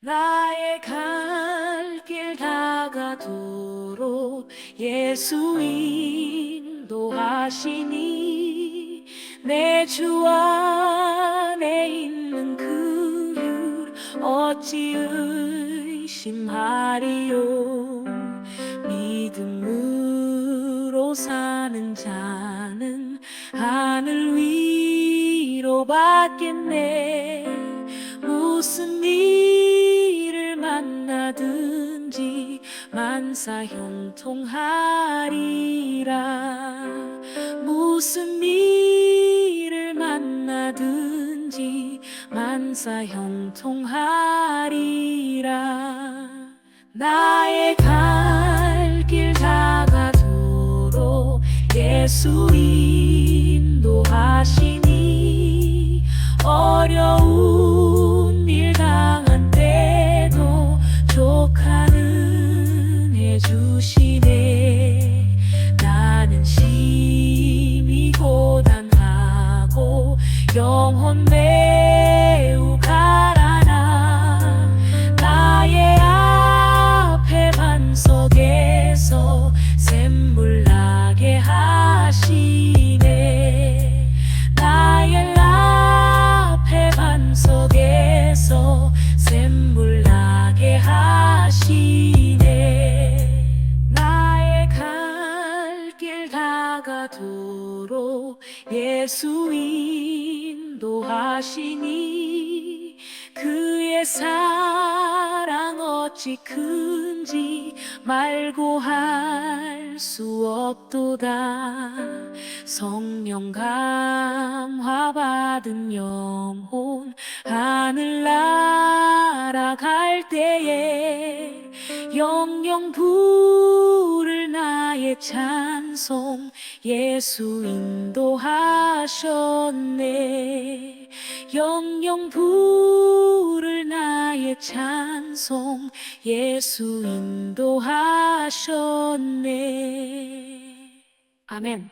나의 갈 길 다가도록 예수 인도하시니 내 주 안에 있는 그율 어찌 의심하리요? 믿음으로 사는 자는 하늘 위로 받겠네. 무슨 일 만사 형통하리라. 무슨 일을 만나든지 만사 형통하리라. 나의 갈 길 다가도록 예수 인 길 다가도록 예수 인도하시니 그의 사랑 어찌 큰지 말고 할 수 없도다. 성령 감화 받은 영혼 하늘 날아갈 때에 영영 부를 나의 찬송 예수 인도하셨네. 영영 부를 나의 찬송 예수 인도하셨네. 아멘